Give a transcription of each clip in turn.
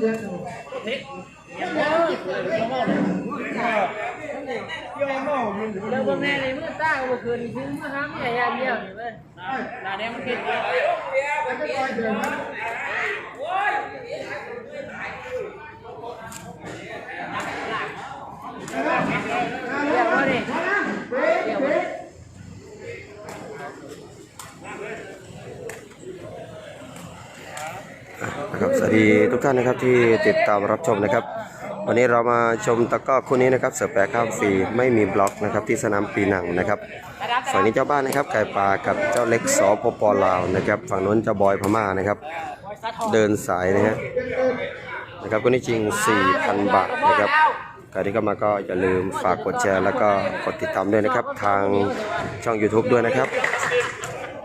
แล้วพวกแม่ในมือต้าก็คืนซื้อมาห้ามใหญ่ยาเดียวนี่เว้ยหน้าเนี้ยมันคิดว่าเรียกว่าดิเรียกว่าดิ นะครับสวัสดีทุกท่านนะครับที่ติดตามรับชมนะครับ วันนี้เรามาชมตะก้อคู่นี้นะครับเสือแปรข้ามฟรีไม่มีบล็อกนะครับที่สนามปีหนังนะครับฝั่งนี้เจ้าบ้านนะครับไก่ปลากับเจ้าเล็กสปปลาวนะครับฝั่งนู้นเจ้าบอยพม่านะครับเดินสายนะฮะนะครับก็นี่จริง 4,000 บาทนะครับใครที่เข้ามาก็อย่าลืมฝากกดแชร์แล้วก็กดติดตามด้วยนะครับ ทางช่อง YouTube ด้วยนะครับ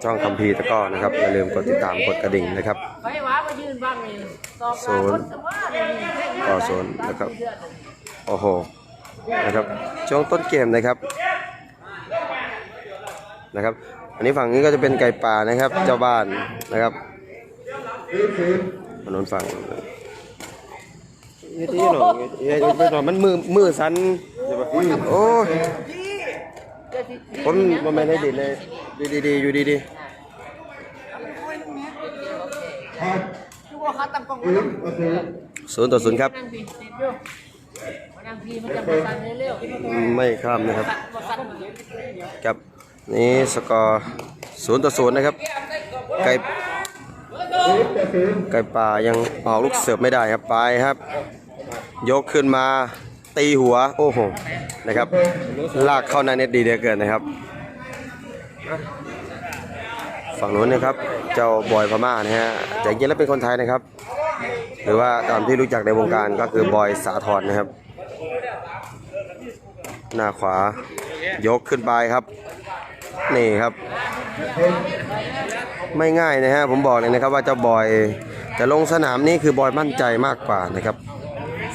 ช่องคัมภีร์ตะก้อนะครับอย่าลืมกดติดตามกดกระดิ่งนะครับ ยืนบ้างนี่ตอบศูนย์ต่อศูนย์นะครับ โอ้โห นะครับ ช่วงต้นเกมนะครับ นะครับ อันนี้ฝั่งนี้ก็จะเป็นไก่ป่านะครับ เจ้าบ้านนะครับถนนฝั่งนี่ที่หนองนี่ที่หนองมันมือมือสันโอ้ยผมมันไม่ได้ดีเลยดีดีดีอยู่ดีดี คือว่าเขาตั้งกล้องไว้ศูนย์ต่อศูนย์ครับ นั่งพีติดอยู่มานั่งพีมันจะมาสั่นเร็วไม่ข้ามนะครับ ๆมาสั่นครับนี่สกอร์ศูนย์ต่อศูนย์นะครับ ไก่ไก่ป่ายังออกลูกเสิร์ฟไม่ได้ครับไปครับ ยกขึ้นมาตีหัวโอ้โหนะครับ ลากเข้าหน้าเน็ตดีเหลือเกินนะครับ ฝั่งนู้นนะครับ เจ้าบอยพม่านะฮะแต่จริงๆแล้วเป็นคนไทยนะครับ หรือว่าตามที่รู้จักในวงการก็คือบอยสาธรนะครับ หน้าขวายกขึ้นไปครับ นี่ครับ ไม่ง่ายนะฮะผมบอกเลยนะครับว่าเจ้าบอยแต่ลงสนามนี่คือบอยมั่นใจมากกว่านะครับ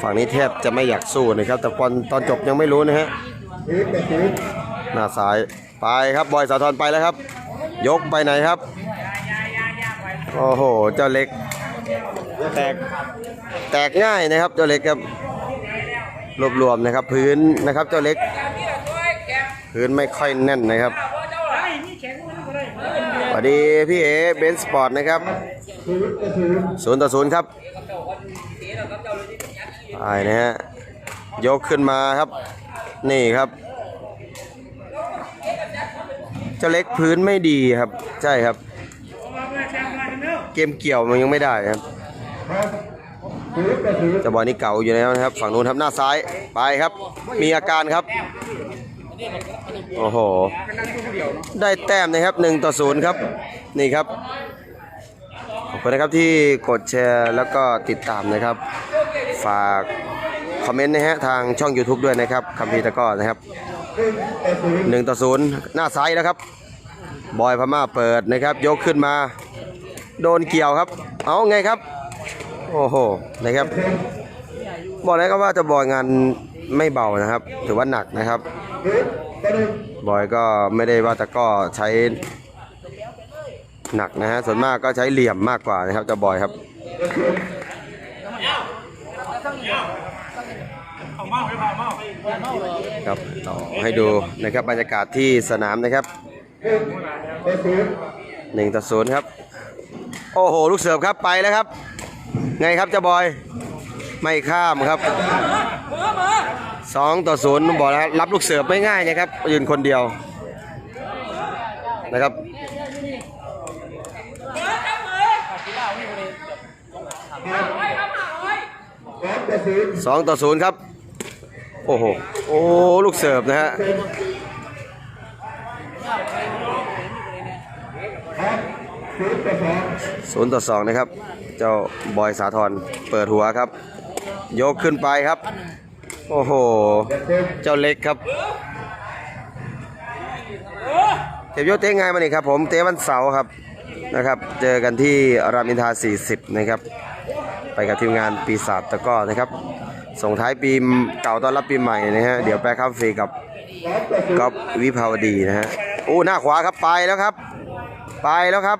ฝั่งนี้แทบจะไม่อยากสู้นะครับ แต่ตอนตอนจบยังไม่รู้นะฮะหน้าซ้ายไปครับบอยสาธรไปแล้วครับ ยกไปไหนครับ โอ้โห เจ้าเล็ก แตก แตกง่ายนะครับ เจ้าเล็กครับรวบรวมนะครับ พื้นนะครับ เจ้าเล็ก พื้นไม่ค่อยแน่นนะครับสวัสดีพี่เอเบนสปอร์ตนะครับศูนย์ต่อศูนย์ครับไปนะฮะ ยกขึ้นมาครับ นี่ครับ เจ้าเล็กพื้นไม่ดีครับ ใช่ครับ เกมเกี่ยวมันยังไม่ได้ครับเจะบอลนี่เก่าอยู่แล้วนะครับ ฝั่งนู้นครับหน้าซ้ายไปครับ มีอาการครับโอ้โห ได้แต้มนะครับหนึ่งต่อศูนย์ครับ นี่ครับ ขอบคุณนะครับที่กดแชร์แล้วก็ติดตามนะครับ ฝากคอมเมนต์นะฮะทางช่อง YouTube ด้วยนะครับคัมพีร์ตะก้อนะครับ หนึ่งต่อศูนย์หน้าซ้ายแล้วครับ บอยพม่าเปิดนะครับ ยกขึ้นมา โดนเกี่ยวครับ เอาไงครับ โอ้โหนะครับ บอกเลยครับว่าจะบอยงานไม่เบานะครับ ถือว่าหนักนะครับ บอยก็ไม่ได้ว่าแต่ก็ใช้หนักนะฮะส่วนมากก็ใช้เหลี่ยมมากกว่านะครับจะบอยครับ ต่อให้ดูนะครับบรรยากาศที่สนามนะครับหนึ่งต่อศูนย์ครับ โอ้โห ลูกเสิร์ฟครับไปแล้วครับ ไงครับเจ้าบอย ไม่ข้ามครับสองต่อศูนย์บอกแล้วรับรับลูกเสิร์ฟไม่ง่ายนะครับ ยืนคนเดียวนะครับสองต่อศูนย์ครับ โอ้โห โอ้ ลูกเสิร์ฟนะฮะศูนย์ต่อสองนะครับ เจ้าบอยสาธรเปิดหัวครับ ยกขึ้นไปครับ โอ้โห เจ้าเล็กครับเก็บยกเตะไงมานี่ครับ ผมเตะวันเสาร์ครับนะครับ เจอกันที่รามอินทา40 นะครับ ไปกับทีมงานปีศาจตะก้อนะครับ ส่งท้ายปีเก่าต้อนรับปีใหม่นะฮะ เดี๋ยวแปรข้ามฟรีกับก๊อฟวิภาวดีนะฮะ โอ้ หน้าขวาครับ ไปแล้วครับ ไปแล้วครับ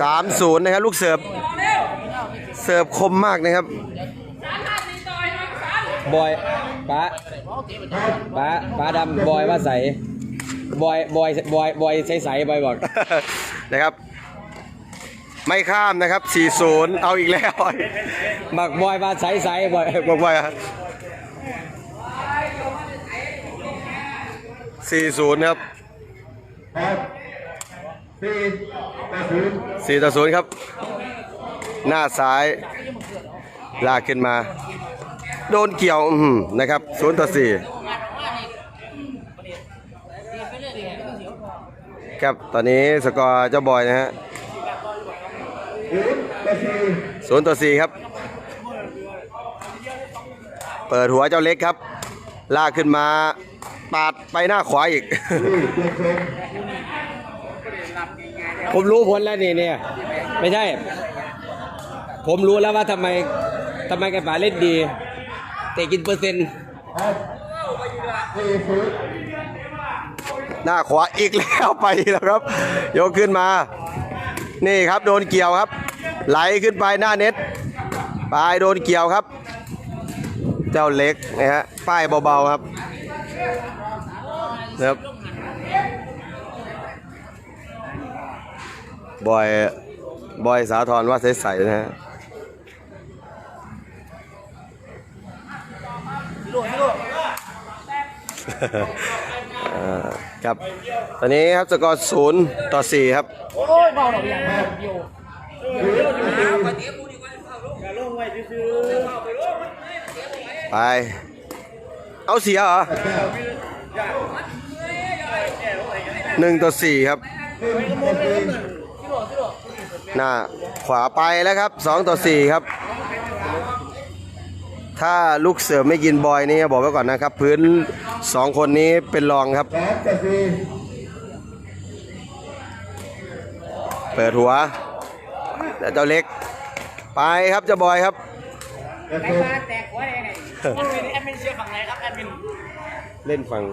3-0นะครับ ลูกเสิร์ฟ เสิร์ฟคมมากนะครับ บอยป้าป้าป้าดำบอยว่าใส บอย บอย บอย บอยใสใสบอยบอกนะครับ ไม่ข้ามนะครับ 40 เอาอีกแล้วบักบอยว่าใสใสบอยบักบอกว่า40ครับ4ต่อ0ครับ หน้าซ้ายลากขึ้นมา โดนเกี่ยวนะครับ0ต่อ4ครับตอนนี้สกอร์เจ้าบอยนะฮะ ศูนย์ต่อสี่ครับ เปิดหัวเจ้าเล็กครับ ลากขึ้นมาปาดไปหน้าขวาอีก ผมรู้ผลแล้วนี่เนี่ย ไม่ใช่ ผมรู้แล้วว่าทำไมทำไมไก่ป่าเล่นดี แต่กินเปอร์เซ็นต์หน้าขวาอีกแล้วไปแล้วครับ ยกขึ้นมา นี่ครับโดนเกี่ยวครับ ไหลขึ้นไปหน้าเน็ตปลายโดนเกี่ยวครับ เจ้าเล็กนะฮะป้ายเบาๆครับนะครับบอยบอยสาธรว่าใสๆนะฮะเอ่อ ครับ ตอนนี้ครับสกอร์ศูนย์ต่อสี่ครับ โอ้ยเบาหน่อยอย่างอยู่ไป เอาเสียเหรอหนึ่งต่อสี่ครับ หน้าขวาไปแล้วครับสองต่อสี่ครับ ถ้าลูกเสือไม่กินบอยนี่บอกไว้ก่อนนะครับ พื้นสองคนนี้เป็นรองครับ เปิดหัวแต่เจ้าเล็ก ไปครับเจ้าบอยครับแตกมาแตกหัวยังไงแอดมินแอดมินเชียร์ฝั่งไหนครับแอดมินเล่นฝั่ง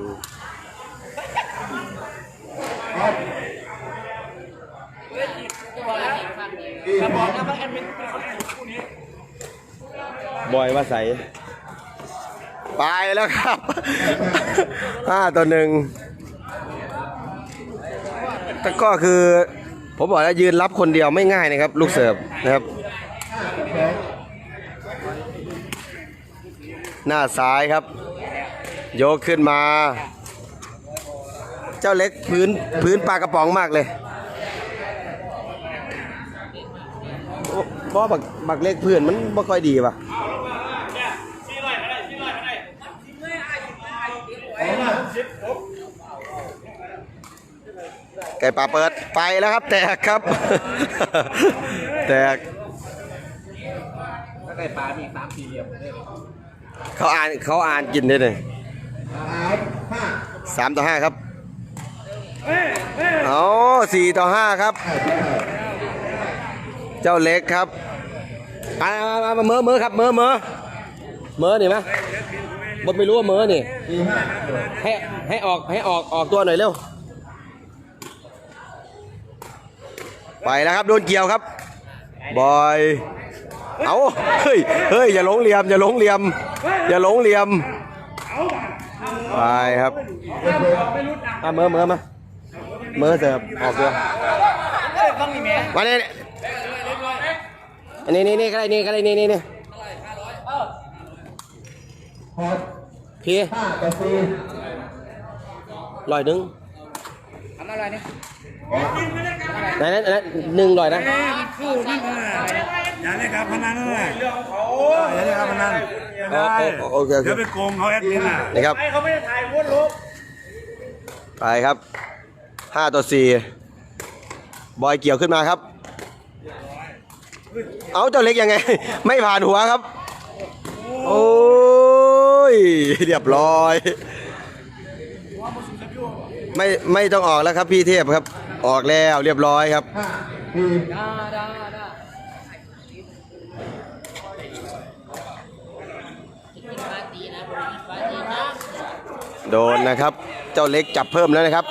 จะบอกนะว่าแอดมินเป็นคนคู่นี้ บอยว่าใสไปแล้วครับ ห้าต่อหนึ่งแต่ก็คือ ผมบอกแล้วยืนรับคนเดียวไม่ง่ายนะครับ ลูกเสิร์ฟนะครับ หน้าซ้ายครับโยกขึ้นมา เจ้าเล็กพื้นพื้นปลากระป๋องมากเลยโอ้เพราะบักบักเล็กพื้นมันไม่ค่อยดีป่ะ ไก่ป่าเปิดไปแล้วครับ แตกครับ แตกไก่ป่ามีสามสี่เหลี่ยมเขาอ่านเขาอ่านกินได้เลยสามต่อห้าครับอ๋อสี่ต่อห้าครับ เจ้าเล็กครับอ่ามามามาเมอเมอครับเมอเมอเมอนี่มะบนไม่รู้ว่าเมอนี่ให้ให้ออกให้ออกออกตัวหน่อยเร็ว ไปแล้วครับโดนเกี่ยวครับบอยเอาเฮ้ยเฮ้ยอย่าหลงเหลี่ยมอย่าหลงเหลี่ยมอย่าหลงเหลี่ยมไปครับอ่าเมอเมอมาเมื่อเสิร์ฟออกตัวต้องมีแม่มาเนี่ยอันนี้นี่นี่ก็ได้นี่ก็ได้นี่นี่นี่พี่ลอยหนึ่งทำอะไรเนี่ย ไหนนั้นหนึ่งลอยนะคู่นี่มาอย่าเล่นการพนันนะอย่าเล่นการพนันได้โอเคเดี๋ยวไปโกงเขาแอดมินอะนี่ครับไอ้เขาไม่ได้ถ่ายวุ้นลบไปครับห้าต่อสี่บอยเกี่ยวขึ้นมาครับ เอาเจ้าเล็กยังไง ไม่ผ่านหัวครับ โอ้ยเรียบร้อย ไม่ไม่ต้องออกแล้วครับพี่เทพครับ ออกแล้วเรียบร้อยครับโดนนะครับ เจ้าเล็กจับเพิ่มแล้วนะครับ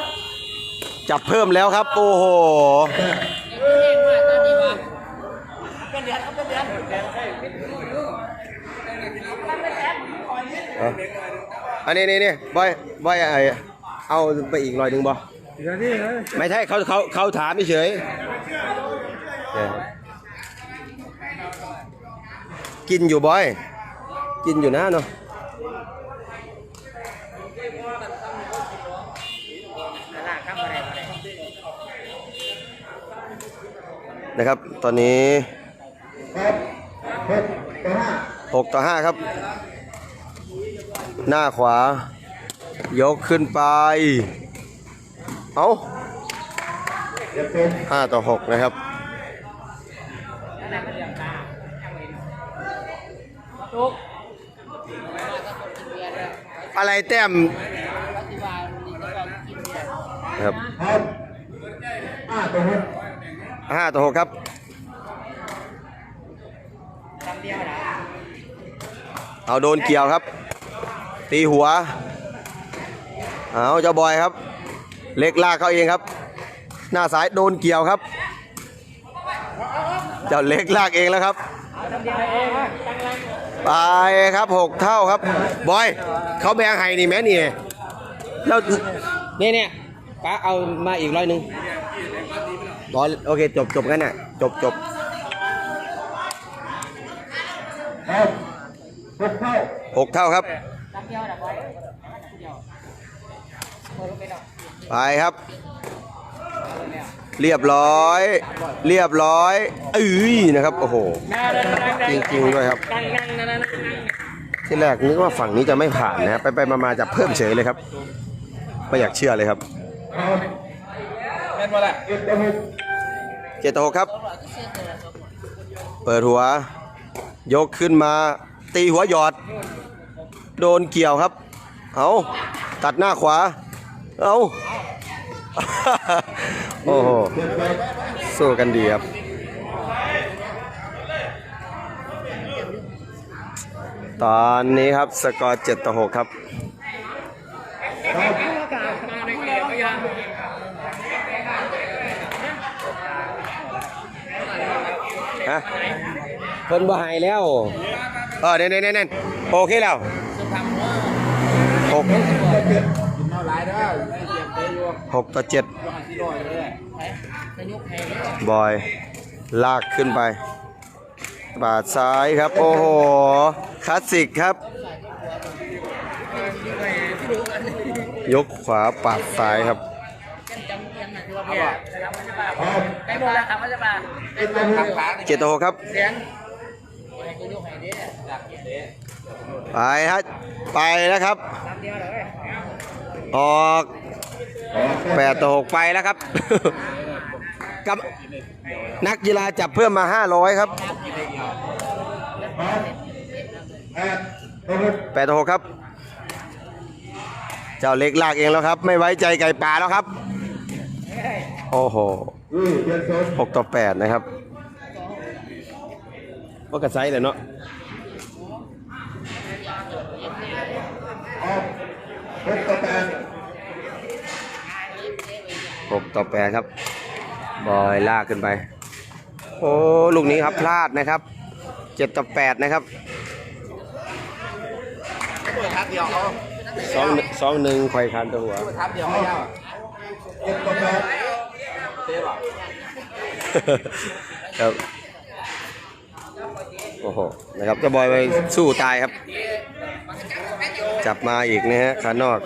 จับเพิ่มแล้วครับ โอ้โหอันนี้นี่นี่บอยบอยเอาไปอีกรอยหนึ่งบอ ไม่ใช่เขาเขาเขาถามเฉยเออกินอยู่บอย กินอยู่นะเนาะนะครับ ตอนนี้หกต่อห้าครับ หน้าขวายกขึ้นไป เอาห้าต่อหกนะครับอะไรแต้มปฏิบัตินี่ก็กินเนี่ยนะครับห้าต่อหกครับเอาโดนเกี่ยวครับ ตีหัว เอาเจ้าบอยครับ เล็กลากเขาเองครับ หน้าซ้ายโดนเกี่ยวครับ เจ้าเล็กลากเองแล้วครับคำเดียวเองตั้งรังไปครับหกเท่าครับบอยเขาแบงไห้นี่แม่นี่แล้วนี่เนี่ยป้าเอามาอีกร้อยหนึ่งบอลโอเคจบจบกันน่ะจบจบหกเท่าครับ คำเดียวนะบอยเดียวโอ้ยไปดอก ไปครับ เรียบร้อย เรียบร้อยเอ้ยนะครับ โอ้โห จริงๆด้วยครับ ที่แรกนึกว่าฝั่งนี้จะไม่ผ่านนะไปไปมามาจะเพิ่มเฉยเลยครับ ไม่อยากเชื่อเลยครับเจ็ดต่อหกครับ เปิดหัว ยกขึ้นมา ตีหัวหยอด โดนเกี่ยวครับ เอาตัดหน้าขวา เอา โอ้โห สู้กันดีครับ ตอนนี้ครับสกอร์ 7 ต่อ 6 ครับมาในเกมก็ยังฮะเพิ่นบ่ใหายแล้ว เออเน่นเน่นเน่นโอเคแล้วหก หกต่อเจ็ดบอย ลากขึ้นไป บาดซ้ายครับ โอ้โห คลาสสิกครับ ยกขวาปาดซ้ายครับเจ็ดต่อหกครับไปฮะไปนะครับ ออก แปดต่อหกไปแล้วครับ กับนักกีฬาจับเพิ่มมา500ครับแปดต่อหกครับ เจ้าเล็กลากเองแล้วครับ ไม่ไว้ใจไก่ป่าแล้วครับ โอ้โหหกต่อแปดนะครับว่ากระไซเลยเนาะหกต่อแปด 6ต่อ8ครับ บอยลากขึ้นไป โอ้ลูกนี้ครับพลาดนะครับเจ็ดต่อแปดนะครับสองสองหนึ่งไขว่คันตัวหัวครับโอ้โห นะครับจะบอยไปสู้ตายครับ จับมาอีกนะฮะขานอก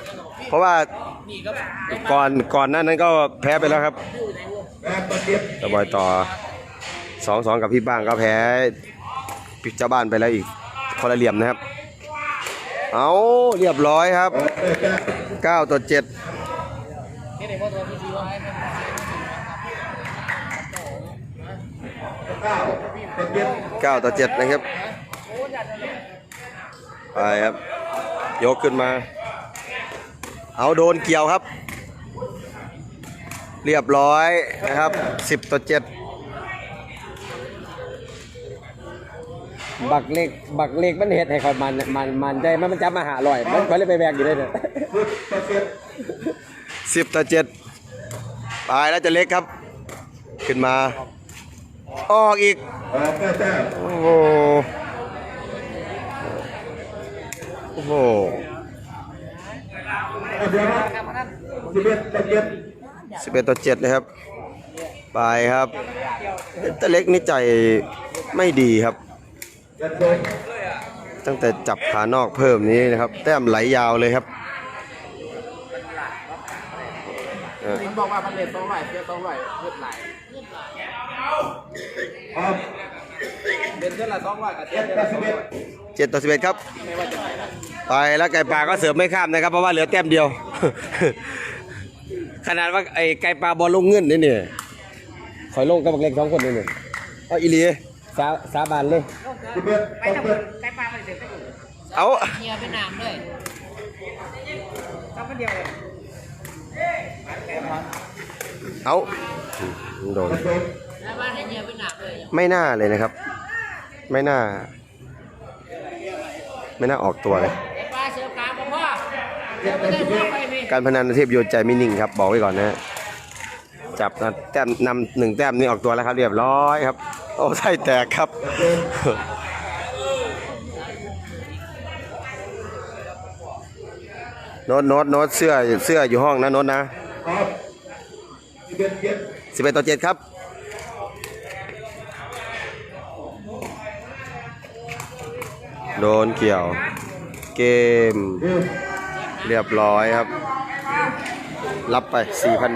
เพราะว่า ก่อนก่อนหน้านั้นก็แพ้ไปแล้วครับเจะบอยต่อสองสองกับพี่บ้างก็แพ้เจ้าบ้านไปแล้วอีกคนละเหลี่ยมนะครับ เอาเรียบร้อยครับ 9 ต่อ 7เดี๋ยวพอตัวพี่ซีว่าให้9ต่อ7นะครับ ไปครับ ยกขึ้นมา เอาโดนเกี่ยวครับ เรียบร้อยนะครับ 10 ต่อ 7 บักเล็กบักเล็กมันเฮ็ดให้คอยมันมันมันใจมันมันจับมาหาลอย มันเขาเลยไปแบกอยู่เลยเนี่ย10ต่อ7ไปแล้วจะเล็กครับ ขึ้นมา ออกอีก โอ้โหโอ้โห สิบเอ็ดต่อเจ็ดนะครับ ไปครับตะเล็กนี่ใจไม่ดีครับ ตั้งแต่จับขานอกเพิ่มนี้นะครับ แต้มไหลยาวเลยครับเออมันบอกว่ามันเลยสองร้อยเสียสองร้อยเลือดไหลเดือนเดือนละสองร้อยกับเดือนเดือนละสองร้อย เจ็ดต่อสิบเอ็ดครับไม่ว่าจะไหนนะไปแล้วไก่ป่าก็เสริมไม่ข้ามนะครับ เพราะว่าเหลือแต้มเดียว ขนาดว่าไอ้ไก่ปลาบอลลงเงินนี่เนี่ยคอยลงกับบักเล็กสองคนนี่เนี่ยเอาอีหลีสาสาบานเลย ไปทำไก่ปลาไปเดือดไปอยู่เอาเฮียเป็นน้ำเลยทำมันเดียวเลยเอาโดน แล้วบ้านเฮียเป็นน้ำเลย ไม่น่าเลยนะครับ ไม่น่า ไม่น่าออกตัวเลยไก่ปลาเสือกลางพ่อเดี๋ยวไม่ได้พ่อไปมีการพนันเทพโยนใจไม่นิ่งครับ บอกไว้ก่อนนะฮะจับนะแต้มนำหนึ่งแต้มนี่ออกตัวแล้วครับ เรียบร้อยครับ โอ้ไส้แตกครับโน้ตโน้ตโน้ตเสื้อเสื้ออยู่ห้องนะโน้ตนะสิบเอ็ดต่อเจ็ดครับ โดนเกี่ยว เกม เรียบร้อยครับ รับไป4,000